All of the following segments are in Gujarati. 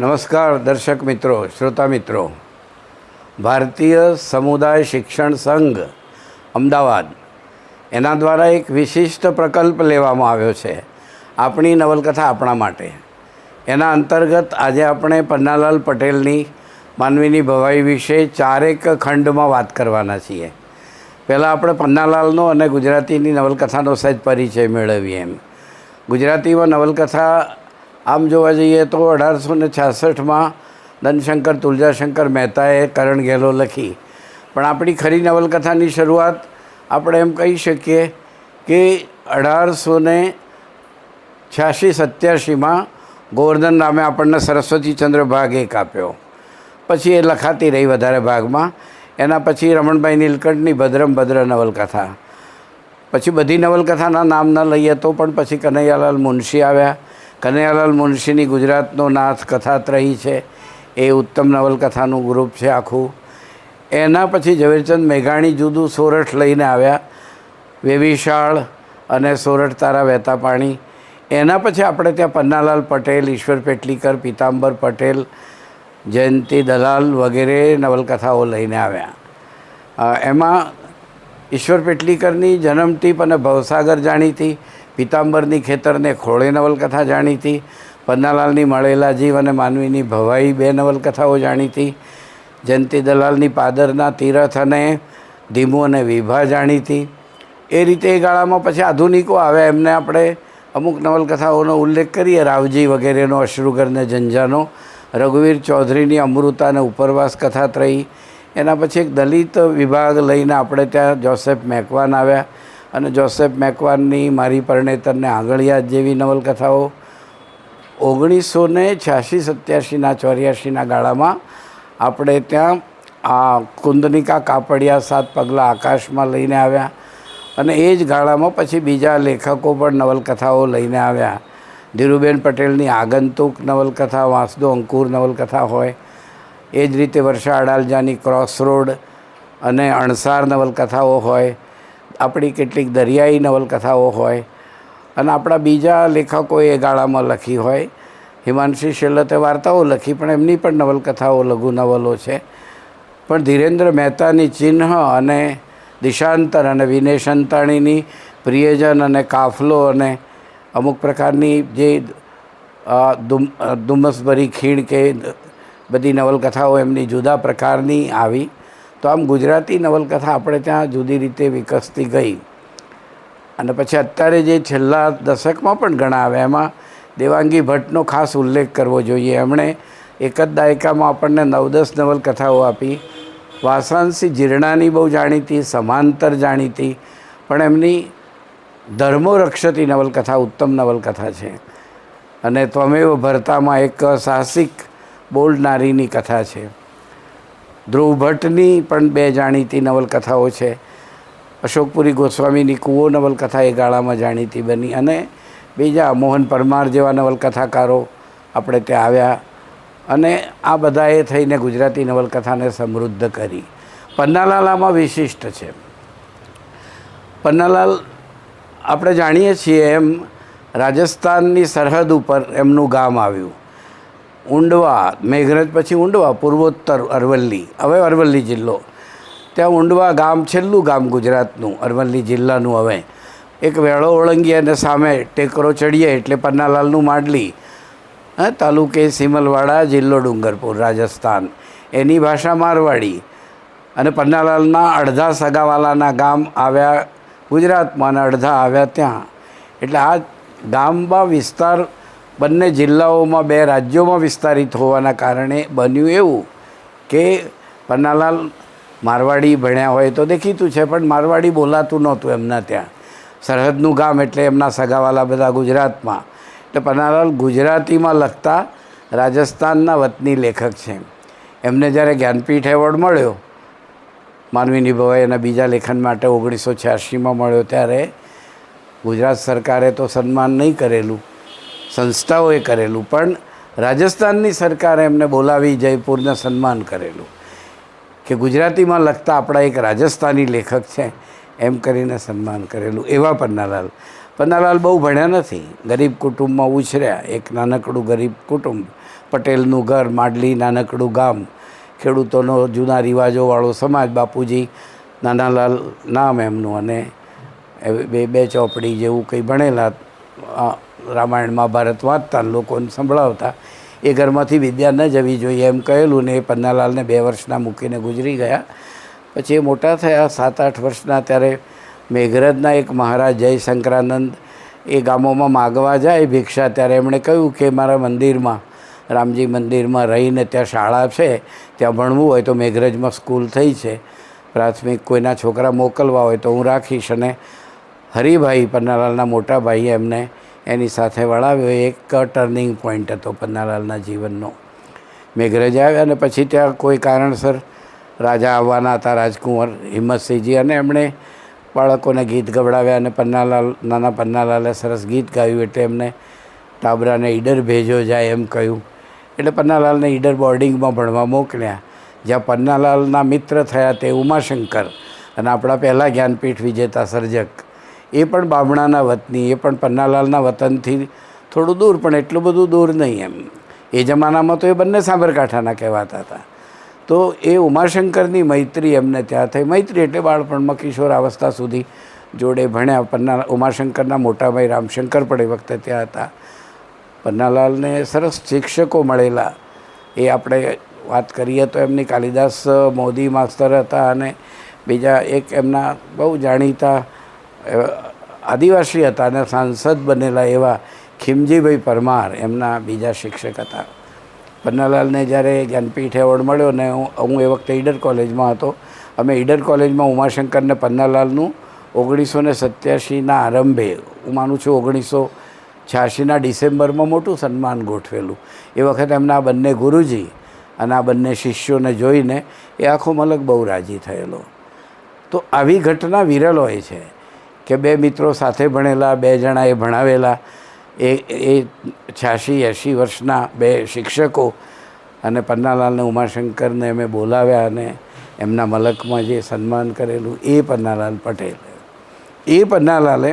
નમસ્કાર દર્શક મિત્રો, શ્રોતા મિત્રો. ભારતીય સમુદાય શિક્ષણ સંઘ, અમદાવાદ. એના દ્વારા એક વિશિષ્ટ પ્રકલ્પ લેવામાં આવ્યો છે આપણી નવલકથા આપણા માટે. એના અંતર્ગત આજે આપણે પન્નાલાલ પટેલની, માનવીની ભવાઈ વિશે ચારેક ખંડમાં વાત કરવાના છીએ. પહેલાં આપણે પન્નાલાલનો અને ગુજરાતીની નવલકથાનો સહેજ પરિચય મેળવીએ એમ. ગુજરાતીમાં નવલકથા આમ જોવા જઈએ તો અઢારસો ને છાસઠમાં ધનશંકર તુલજાશંકર મહેતાએ કરણ ગેલો લખી. પણ આપણી ખરી નવલકથાની શરૂઆત આપણે એમ કહી શકીએ કે અઢારસો ને છ્યાસી સત્યાસીમાં ગોવર્ધન રામે આપણને સરસ્વતીચંદ્ર ભાગ એક આપ્યો. પછી એ લખાતી રહી વધારે ભાગમાં. એના પછી રમણભાઈ નીલકંઠની ભદ્રમ ભદ્ર નવલકથા. પછી બધી નવલકથાના નામ ન લઈએ તો પણ પછી કનૈયાલાલ મુનશી આવ્યા. કનૈયાલાલ મુનશીની ગુજરાતનો નાથ કથાત્રયી છે, એ ઉત્તમ નવલકથાનું ગ્રુપ છે આખું. એના પછી ઝવેરચંદ મેઘાણી જુદું સોરઠ લઈને આવ્યા, વેવિશાળ અને સોરઠ તારા વહેતા પાણી. એના પછી આપણે ત્યાં પન્નાલાલ પટેલ, ઈશ્વર પેટલીકર, પીતાંબર પટેલ, જયંતિ દલાલ વગેરે નવલકથાઓ લઈને આવ્યા. એમાં ઈશ્વર પેટલીકરની જન્મટીપ અને ભવસાગર જાણીતી પીતાંબરની ખેતરને ખોળે નવલકથા જાણીતી, પન્નાલાલની મળેલા જીવ અને માનવીની ભવાઈ બે નવલકથાઓ જાણીતી, જયંતિ દલાલની પાદરના તીરથ અને ધીમુ અને વિભા જાણીતી. એ રીતે એ ગાળામાં પછી આધુનિકો આવ્યા. એમને આપણે અમુક નવલકથાઓનો ઉલ્લેખ કરીએ. રાવજી વગેરેનો અશ્રુગરને જંજાનો રઘુવીર ચૌધરીની અમૃતા અને ઉપરવાસ કથાત્રયી. એના પછી એક દલિત વિભાગ લઈને આપણે ત્યાં જોસેફ મેકવાન આવ્યા. અને જોસેફ મેકવાનની, મારી પરણેતરને આંગળિયા જેવી નવલકથાઓ ઓગણીસો ને છ્યાસી, સત્યાસીના, ચોર્યાસીના ગાળામાં આપણે ત્યાં આ કુંદનિકા કાપડિયા સાત પગલાં આકાશમાં લઈને આવ્યા અને એ જ ગાળામાં પછી બીજા લેખકો પણ નવલકથાઓ લઈને આવ્યા. ધીરુબેન પટેલની આગંતુક નવલકથા, વાંસદો અંકુર નવલકથા હોય, એ જ રીતે વર્ષા અડાલજાની ક્રોસ રોડ અને અણસાર નવલકથાઓ હોય આપણી કેટલીક દરિયાઈ નવલકથાઓ હોય અને આપણા બીજા લેખકોએ ગાળામાં લખી હોય. હિમાંશી શેલતે વાર્તાઓ લખી, પણ એમની પણ નવલકથાઓ, લઘુ નવલો છે. પણ ધીરેન્દ્ર મહેતાની ચિહ્ન અને દિશાંતર અને વિનેશ અંતાણીની પ્રિયજન અને કાફલો અને અમુક પ્રકારની જે ધુમ્મસભરી ખીણ કે બધી નવલકથાઓ એમની જુદા પ્રકારની આવી. તો આમ ગુજરાતી નવલકથા આપણે ત્યાં જુદી રીતે વિકસતી ગઈ. અને પછી અત્યારે જે છેલ્લા દશકમાં પણ ઘણા આવ્યા, એમાં દેવાંગી ભટ્ટનો ખાસ ઉલ્લેખ કરવો જોઈએ. એમણે એક જ દાયકામાં આપણને નવ દસ નવલકથાઓ આપી. વાસાંશી જીર્ણાની બહુ જાણીતી, સમાંતર જાણીતી, પણ એમની ધર્મો રક્ષતી નવલકથા ઉત્તમ નવલકથા છે. અને ત્વમેવ ભરતામાં એક સાહસિક બોલ્ડ નારીની કથા છે. ધ્રુવ ભટ્ટની પણ બે જાણીતી નવલકથાઓ છે. અશોકપુરી ગોસ્વામીની કૂવો નવલકથા એ ગાળામાં જાણીતી બની અને બીજા મોહન પરમાર જેવા નવલકથાકારો આપણે ત્યાં આવ્યા અને આ બધાએ થઈને ગુજરાતી નવલકથાને સમૃદ્ધ કરી. પન્નાલાલ આમાં વિશિષ્ટ છે. પન્નાલાલ આપણે જાણીએ છીએ એમ રાજસ્થાનની સરહદ ઉપર એમનું ગામ આવ્યું. ઊંડવા, મેઘરજ પછી ઊંડવા, પૂર્વોત્તર અરવલ્લી. હવે અરવલ્લી જિલ્લો. ત્યાં ઊંડવા ગામ, છેલ્લું ગામ ગુજરાતનું, અરવલ્લી જિલ્લાનું હવે. એક વેળો ઓળંગી અને સામે ટેકરો ચડીએ એટલે પન્નાલાલનું માંડલી. હા, તાલુકે સિમલવાડા, જિલ્લો ડુંગરપુર, રાજસ્થાન. એની ભાષા મારવાડી. અને પન્નાલાલના અડધા સગાવાલાના ગામ આવ્યા ગુજરાતમાં અને અડધા આવ્યા ત્યાં. એટલે આ ગામમાં વિસ્તાર બંને જિલ્લાઓમાં બે રાજ્યોમાં વિસ્તારિત હોવાના કારણે બન્યું એવું કે પન્નાલાલ મારવાડી ભણ્યા હોય તો દેખીતું છે, પણ મારવાડી બોલાતું નહોતું એમના ત્યાં. સરહદનું ગામ એટલે એમના સગાવાલા બધા ગુજરાતમાં. એટલે પન્નાલાલ ગુજરાતીમાં લખતા રાજસ્થાનના વતની લેખક છે એમને જ્યારે જ્ઞાનપીઠ એવોર્ડ મળ્યો માનવીની ભવાઈ એના બીજા લેખન માટે ઓગણીસો છ્યાસીમાં મળ્યો ત્યારે ગુજરાત સરકારે તો સન્માન નહીં કરેલું. સંસ્થાઓએ કરેલું. પણ રાજસ્થાનની સરકારે એમને બોલાવી જયપુરને સન્માન કરેલું. કે ગુજરાતીમાં લખતા આપણા એક રાજસ્થાની લેખક છે, એમ કરીને સન્માન કરેલું. એવા પન્નાલાલ. પન્નાલાલ બહુ ભણ્યા નથી. ગરીબ કુટુંબમાં ઉછર્યા. એક નાનકડું ગરીબ કુટુંબ. પટેલનું ઘર, માડલી નાનકડું ગામ. ખેડૂતોનો જૂના રિવાજોવાળો સમાજ, બાપુજી, નાનાલાલ નામ એમનું. અને બે બે ચોપડી જેવું કંઈ ભણેલા રામાયણ મહાભારત વાંચતા લોકોને સંભળાવતા, એ ઘરમાંથી વિદ્યા ન જવી જોઈએ એમ કહેલું ને એ પન્નાલાલને બે વર્ષના મૂકીને ગુજરી ગયા. પછી એ મોટા થયા સાત આઠ વર્ષના ત્યારે મેઘરજના એક મહારાજ જય શંકરાનંદ એ ગામોમાં માગવા જાય ભિક્ષા, ત્યારે એમણે કહ્યું કે મારા મંદિરમાં, રામજી મંદિરમાં રહીને ત્યાં શાળા છે, ત્યાં ભણવું હોય તો મેઘરજમાં સ્કૂલ થઈ છે. પ્રાથમિક કોઈના છોકરા મોકલવા હોય તો હું રાખીશ અને હરિભાઈ પન્નાલાલના મોટા ભાઈએ એમને એની સાથે વળાવ્યો. એક ટર્નિંગ પોઈન્ટ હતો પન્નાલાલના જીવનનો. મેઘરજ આવ્યા અને પછી ત્યાં કોઈ કારણસર રાજા આવવાના હતા રાજકુંવર હિંમતસિંહજી અને એમણે બાળકોને ગીત ગવડાવ્યા અને પન્નાલાલ, નાના પન્નાલાલે સરસ ગીત ગાયું એટલે એમને ટાબરાને ઈડર ભેજો જાય એમ કહ્યું. એટલે પન્નાલાલને ઈડર બોર્ડિંગમાં ભણવા મોકલ્યા. જ્યાં પન્નાલાલના મિત્ર થયા તે ઉમાશંકર અને આપણા પહેલાં જ્ઞાનપીઠ વિજેતા સર્જક. એ પણ બામણાના વતની, એ પણ પન્નાલાલના વતનથી થોડું દૂર, પણ એટલું બધું દૂર નહીં એમ. એ જમાનામાં તો એ બંને સાબરકાંઠાના કહેવાતા હતા. તો એ ઉમાશંકરની મૈત્રી એમને ત્યાં થઈ. મૈત્રી એટલે બાળપણમાં કિશોર અવસ્થા સુધી જોડે ભણ્યા. પન્ના, ઉમાશંકરના મોટા ભાઈ રામશંકર પણ એ વખતે ત્યાં હતા. પન્નાલાલને સરસ શિક્ષકો મળેલા. એ આપણે વાત કરીએ તો એમની કાલિદાસ, મોદી માસ્તર હતા અને બીજા એક એમના બહુ જાણીતા આદિવાસી હતા અને સાંસદ બનેલા એવા ખીમજીભાઈ પરમાર એમના બીજા શિક્ષક હતા. પન્નાલાલને જ્યારે જ્ઞાનપીઠ એવોર્ડ મળ્યો ને હું એ વખતે ઈડર કોલેજમાં હતો. અમે ઈડર કોલેજમાં ઉમાશંકરને પન્નાલાલનું ઓગણીસો ને સત્યાસીના આરંભે, હું માનું છું ઓગણીસો છ્યાસીના ડિસેમ્બરમાં મોટું સન્માન ગોઠવેલું. એ વખતે એમના બંને ગુરુજી અને આ બંને શિષ્યોને જોઈને એ આખો મલક બહુ રાજી થયેલો. તો આવી ઘટના વિરલ હોય છે. કે બે મિત્રો સાથે ભણેલા, બે જણા એ ભણાવેલા, એ એ છ્યાસી, એંશી વર્ષના બે શિક્ષકો અને પન્નાલાલને ઉમાશંકરને અમે બોલાવ્યા અને એમના મલકમાં જે સન્માન કરેલું એ પન્નાલાલ પટેલ. એ પન્નાલાલે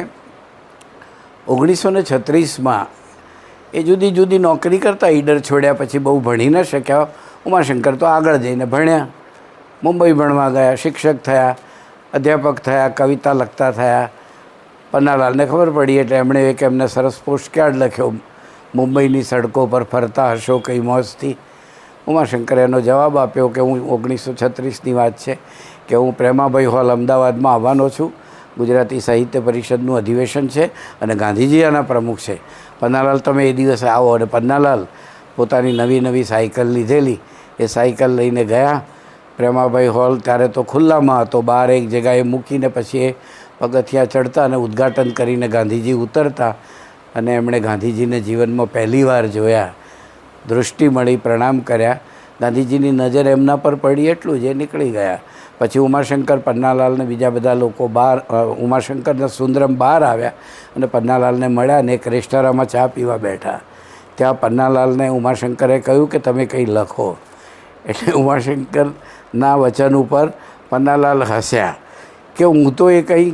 ઓગણીસો ને છત્રીસમાં એ જુદી જુદી નોકરી કરતા ઈડર છોડ્યા પછી બહુ ભણી ન શક્યા. ઉમાશંકર તો આગળ જઈને ભણ્યા. મુંબઈ ભણવા ગયા, શિક્ષક થયા, અધ્યાપક થયા, કવિતા લખતા થયા પન્નાલાલને ખબર પડી એટલે એમણે એક એમને સરસ પોસ્ટકાર્ડ લખ્યો. મુંબઈની સડકો પર ફરતા હશો કઈ મોજથી. ઉમાશંકરે એનો જવાબ આપ્યો કે હું ઓગણીસો છત્રીસની વાત છે કે હું પ્રેમાભાઈ હોલ અમદાવાદમાં આવવાનો છું. ગુજરાતી સાહિત્ય પરિષદનું અધિવેશન છે અને ગાંધીજી આના પ્રમુખ છે. પન્નાલાલ, તમે એ દિવસે આવો અને પન્નાલાલ પોતાની નવી નવી સાયકલ લીધેલી. એ સાયકલ લઈને ગયા. પ્રેમાભાઈ હોલ ત્યારે તો ખુલ્લામાં હતો. બહાર એક જગાએ મૂકીને પછી એ પગથિયા ચડતા અને ઉદ્ઘાટન કરીને ગાંધીજી ઉતરતા અને એમણે ગાંધીજીને જીવનમાં પહેલીવાર જોયા. દૃષ્ટિ મળી પ્રણામ કર્યા. ગાંધીજીની નજર એમના પર પડી એટલું જ એ નીકળી ગયા. પછી ઉમાશંકર પન્નાલાલને બીજા બધા લોકો બહાર ઉમાશંકરના સુંદરમ બહાર આવ્યા અને પન્નાલાલને મળ્યા અને એક રેસ્ટોરાંમાં ચા પીવા બેઠા. ત્યાં પન્નાલાલને ઉમાશંકરે કહ્યું કે તમે કંઈ લખો. એટલે ઉમાશંકરના વચન ઉપર પન્નાલાલ હસ્યા કે હું તો એ કંઈ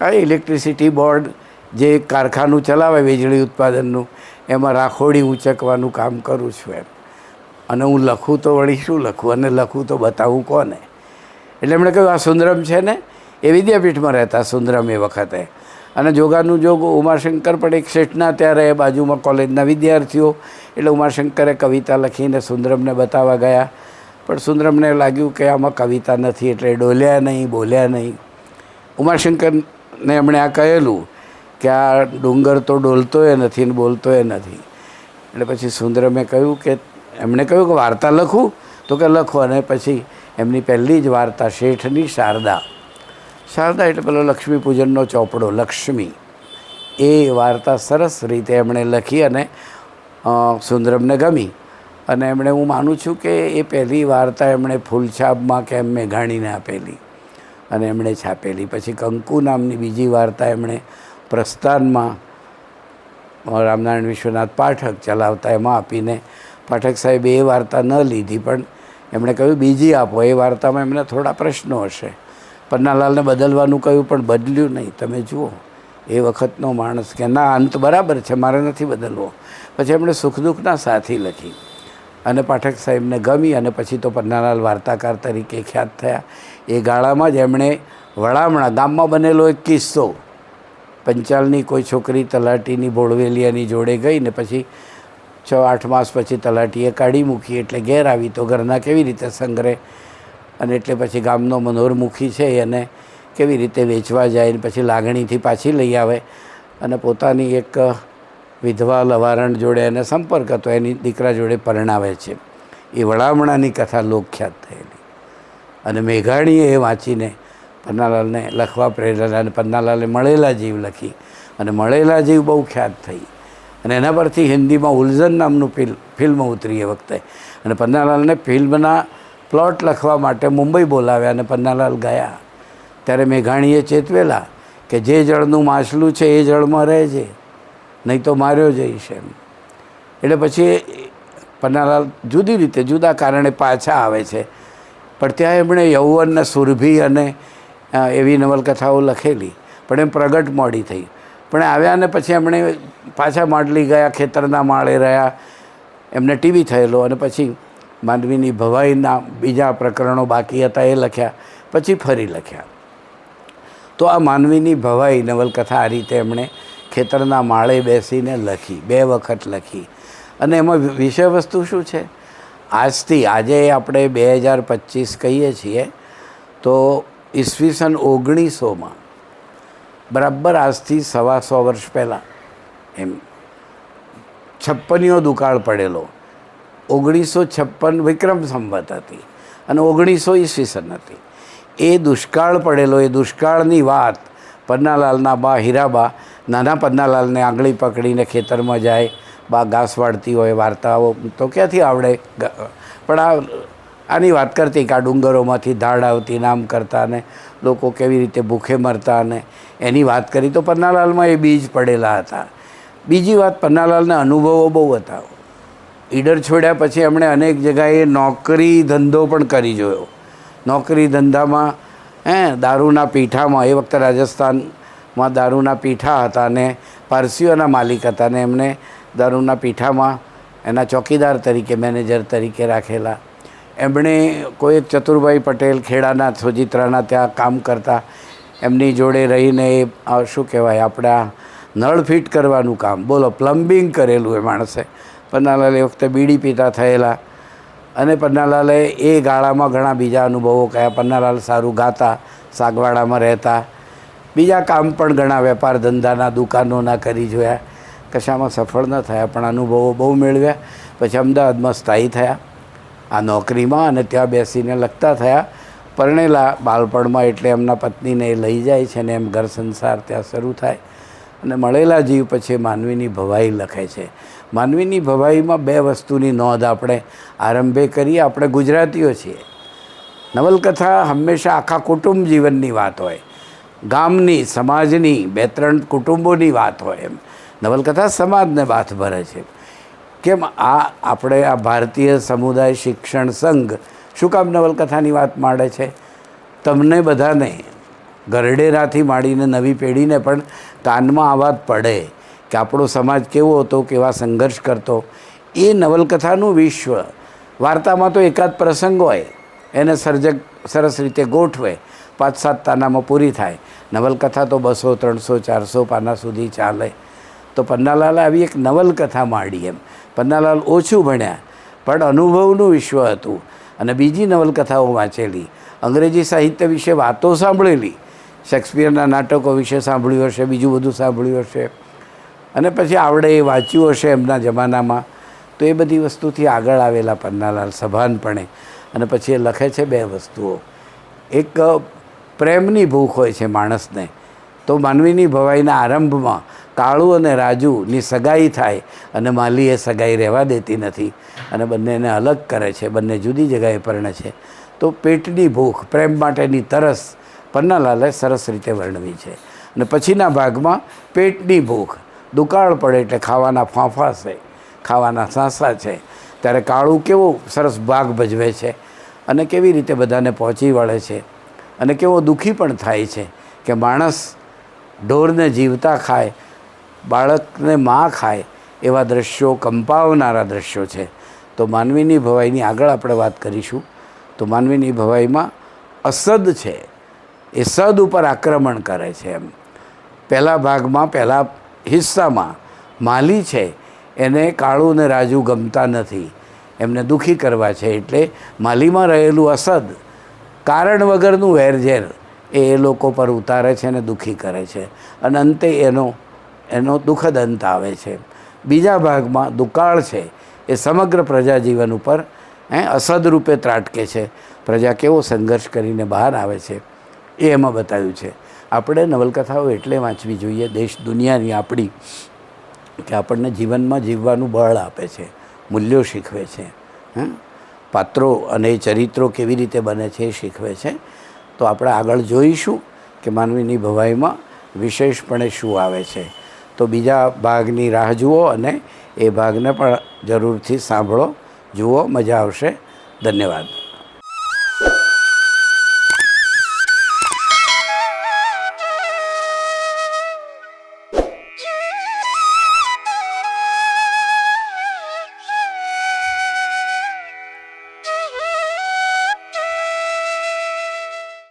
આ ઇલેક્ટ્રિસિટી બોર્ડ જે કારખાનું ચલાવે વીજળી ઉત્પાદનનું, એમાં રાખોડી ઉંચકવાનું કામ કરું છું એમ. અને હું લખું તો વળી શું લખું? અને લખું તો બતાવું કોને? એટલે એમણે કહ્યું, આ સુંદરમ છે ને? એ વિદ્યાપીઠમાં રહેતા સુંદરમ એ વખતે. અને જોગાનું જોગ ઉમાશંકર પણ એક શેઠના ત્યારે બાજુમાં કોલેજના વિદ્યાર્થીઓ, એટલે ઉમાશંકરે કવિતા લખીને સુંદરમને બતાવવા ગયા. પણ સુંદરમને લાગ્યું કે આમાં કવિતા નથી, એટલે ડોલ્યા નહીં, બોલ્યા નહીં. ઉમાશંકરને એમણે આ કહેલું કે આ ડુંગર તો ડોલતોય નથી ને બોલતોય નથી. એટલે પછી સુંદરમે કહ્યું કે, એમણે કહ્યું કે વાર્તા લખું? તો કે લખો અને પછી એમની પહેલી જ વાર્તા શેઠની શારદા. શારદા એટલે પેલો લક્ષ્મી પૂજનનો ચોપડો, લક્ષ્મી. એ વાર્તા સરસ રીતે એમણે લખી અને સુંદરમને ગમી. અને એમણે હું માનું છું કે એ પહેલી વાર્તા એમણે ફૂલછાપમાં કેમ મેઘાણીને આપેલી. અને એમણે છાપેલી. પછી કંકુ નામની બીજી વાર્તા એમણે પ્રસ્થાનમાં રામનારાયણ વિશ્વનાથ પાઠક ચલાવતા એમાં આપીને પાઠક સાહેબે એ વાર્તા ન લીધી, પણ એમણે કહ્યું, બીજી આપો. એ વાર્તામાં એમને થોડા પ્રશ્નો હશે. પન્નાલાલને બદલવાનું કહ્યું, પણ બદલ્યું નહીં. તમે જુઓ, એ વખતનો માણસ કે ના, અંત બરાબર છે, મારે નથી બદલવો. પછી એમણે સુખ દુઃખના સાથી લખી. અને પાઠક સાહેબને ગમી અને પછી તો પન્નાલાલ વાર્તાકાર તરીકે ખ્યાત થયા. એ ગાળામાં જ એમણે વડામણા ગામમાં બનેલો એક કિસ્સો. પંચાલની કોઈ છોકરી તલાટીની ભોળવેલિયાની જોડે ગઈ ને પછી છ, આઠ માસ પછી તલાટીએ કાઢી મૂકી એટલે ઘેર આવી તો ઘરના કેવી રીતે સંગ્રહ અને એટલે પછી ગામનો મનોરમુખી છે એને કેવી રીતે વેચવા જાય ને પછી લાગણીથી પાછી લઈ આવે અને પોતાની એક વિધવા લવારણ જોડે એને સંપર્ક હતો, એની દીકરા જોડે પરણાવે છે. એ વડામણાની કથા લોકખ્યાત થયેલી. અને મેઘાણીએ એ વાંચીને પન્નાલાલને લખવા પ્રેરેલા અને પન્નાલાલે મળેલા જીવ લખી. અને મળેલા જીવ બહુ ખ્યાત થઈ. અને એના પરથી હિન્દીમાં ઉલઝન નામનું ફિલ્મ ફિલ્મ ઉતરી એ વખતે. અને પન્નાલાલને ફિલ્મના પ્લોટ લખવા માટે મુંબઈ બોલાવ્યા અને પન્નાલાલ ગયા. ત્યારે મેઘાણીએ ચેતવેલા કે જે જળનું માછલું છે એ જળમાં રહે છે નહીં તો માર્યો જઈશ એમ. એટલે પછી પન્નાલાલ જુદી રીતે, જુદા કારણે પાછા આવે છે. પણ ત્યાં એમણે યૌવનને સુરભી અને એવી નવલકથાઓ લખેલી. પણ એમ પ્રગટ મોડી થઈ. પણ આવ્યા ને પછી એમણે પાછા માંડલી ગયા, ખેતરના માળે રહ્યા. એમને ટીવી થયેલો અને પછી માનવીની ભવાઈના બીજા પ્રકરણો બાકી હતા એ લખ્યા. પછી ફરી લખ્યા. તો આ માનવીની ભવાઈ નવલકથા આ રીતે એમણે ખેતરના માળે બેસીને લખી, બે વખત લખી. અને એમાં વિષયવસ્તુ વિષય વસ્તુ શું છે? આજથી, આજે આપણે બે હજાર પચીસ કહીએ છીએ, તો ઈસવીસન ઓગણીસોમાં, બરાબર આજથી સવા સો વર્ષ પહેલાં, એમ, છપ્પનીઓ દુકાળ પડેલો. ઓગણીસો છપ્પન વિક્રમ સંવત હતી અને ઓગણીસો ઈસવીસન હતી. એ દુષ્કાળ પડેલો, એ દુષ્કાળની વાત પન્નાલાલના બા હીરાબા, નાના પન્નાલાલને આંગળી પકડીને ખેતરમાં જાય બા ઘાસ વાળતી હોય, વાર્તાઓ, તો ક્યાંથી આવડે? પણ આ, આની વાત કરતી કે આ ડુંગરોમાંથી ધાડ આવતી, નામ કરતા ને લોકો કેવી રીતે ભૂખે મરતા ને એની વાત કરી તો પન્નાલાલમાં એ બીજ પડેલા હતા. બીજી વાત, પન્નાલાલના અનુભવો બહુ હતા. ઈડર છોડ્યા પછી એમણે અનેક જગાએ નોકરી ધંધો પણ કરી જોયો. નોકરી ધંધામાં, હે, દારૂના પીઠામાં, એ વખતે રાજસ્થાનમાં દારૂના પીઠા હતા ને પારસીઓના માલિક હતા ને એમને દારૂના પીઠામાં એના ચોકીદાર તરીકે, મેનેજર તરીકે રાખેલા. એમણે કોઈ ચતુરભાઈ પટેલ, ખેડાના, સોજિત્રાના ત્યાં કામ કરતા. એમની જોડે રહીને એ શું કહેવાય, આપણા નળ ફિટ કરવાનું કામ. બોલો, પ્લમ્બિંગ કરેલું એ માણસે. પન્નાલાલ એ વખતે બીડી પીતા થયેલા. અને પન્નાલાલે એ ગાળામાં ઘણા બીજા અનુભવો કયા. પન્નાલાલ સારું ગાતા, સાગવાડામાં રહેતા. બીજા કામ પણ ઘણા વેપાર ધંધાના, દુકાનોના કરી જોયા. કશામાં સફળ ન થયા, પણ અનુભવો બહુ મેળવ્યા. પછી અમદાવાદમાં સ્થાયી થયા. આ નોકરીમાં અને ત્યાં બેસીને લખતા થયા. પરણેલા બાળપણમાં એટલે એમના પત્નીને એ લઈ જાય છે ને એમ ઘર સંસાર ત્યાં શરૂ થાય. અને મળેલા જીવ પછી માનવીની ભવાઈ લખે છે. માનવીની ભવાઈમાં બે વસ્તુની નોંધ આપણે આરંભે કરીએ. આપણે ગુજરાતીઓ છીએ. નવલકથા હંમેશા આખા કુટુંબ જીવનની વાત હોય. ગામની, સમાજની બે ત્રણ કુટુંબોની વાત હોય એમ. નવલકથા સમાજને બાથ ભરે છે. કેમ આ આપણે આ ભારતીય સમુદાય શિક્ષણ સંઘ શું કામ નવલકથાની વાત માંડે છે? તમને બધાને ગરડેરાથી માંડીને નવી પેઢીને પણ કાનમાં આ વાત પડે કે આપણો સમાજ કેવો હતો, કેવા સંઘર્ષ કરતો. એ નવલકથાનું વિશ્વ વાર્તામાં તો એકાદ પ્રસંગ હોય, એને સર્જક સરસ રીતે ગોઠવે, પાંચ સાત તાનામાં પૂરી થાય. નવલકથા તો બસો, ત્રણસો, ચારસો પાના સુધી ચાલે. તો પન્નાલાલે આવી એક નવલકથા માંડી એમ. પન્નાલાલ ઓછું ભણ્યા, પણ અનુભવનું વિશ્વ હતું અને બીજી નવલકથાઓ વાંચેલી. અંગ્રેજી સાહિત્ય વિશે વાતો સાંભળેલી. શેક્સપિયરના નાટકો વિશે સાંભળ્યું હશે, બીજું બધું સાંભળ્યું હશે. અને પછી આવડે એ વાંચ્યું હશે એમના જમાનામાં. તો એ બધી વસ્તુથી આગળ આવેલા પન્નાલાલ સભાનપણે. અને પછી એ લખે છે બે વસ્તુઓ. એક પ્રેમની ભૂખ હોય છે માણસને. તો માનવીની ભવાઈના આરંભમાં કાળુ અને રાજુની સગાઈ થાય અને માલી એ સગાઈ રહેવા દેતી નથી અને બંનેને અલગ કરે છે, બંને જુદી જગાએ પરણે છે. તો પેટની ભૂખ, પ્રેમ માટેની તરસ પન્નાલાલે સરસ રીતે વર્ણવી છે. અને પછીના ભાગમાં પેટની ભૂખ, દુકાળ પડે એટલે ખાવાના ફાંફા છે, ખાવાના સાંસા છે. ત્યારે કાળું કેવો સરસ ભાગ ભજવે છે અને કેવી રીતે બધાને પહોંચી વળે છે અને કેવો દુઃખી પણ થાય છે કે માણસ ઢોરને જીવતા ખાય બાળકને માં ખાય એવા દ્રશ્યો, કંપાવનારા દ્રશ્યો છે. તો માનવીની ભવાઈની આગળ આપણે વાત કરીશું. તો માનવીની ભવાઈમાં અસદ છે. એ સદ ઉપર આક્રમણ કરે છે એમ. પહેલા ભાગમાં, પહેલા હિસ્સામાં માલી છે. એને કાળું ને રાજુ ગમતા નથી. એમને દુઃખી કરવા છે એટલે માલીમાં રહેલું અસદ કારણ વગરનું વેરઝેર એ લોકો પર ઉતારે છે અને દુઃખી કરે છે. અને અંતે એનો એનો દુઃખદ અંત આવે છે. બીજા ભાગમાં દુકાળ છે, એ સમગ્ર પ્રજા જીવન ઉપર, હે, અસદ રૂપે ત્રાટકે છે. પ્રજા કેવો સંઘર્ષ કરીને બહાર આવે છે, એ એમાં બતાવ્યું છે. આપણે નવલકથાઓ એટલે વાંચવી જોઈએ, દેશ દુનિયાની આપણી, કે આપણને જીવનમાં જીવવાનું બળ આપે છે, મૂલ્યો શીખવે છે, હં. પાત્રો અને ચરિત્રો કેવી રીતે બને છે એ શીખવે છે. તો આપણે આગળ જોઈશું કે માનવીની ભવાઈમાં વિશેષપણે શું આવે છે. તો બીજા ભાગની રાહ જુઓ અને એ ભાગને પણ જરૂરથી સાંભળો, જુઓ, મજા આવશે. ધન્યવાદ.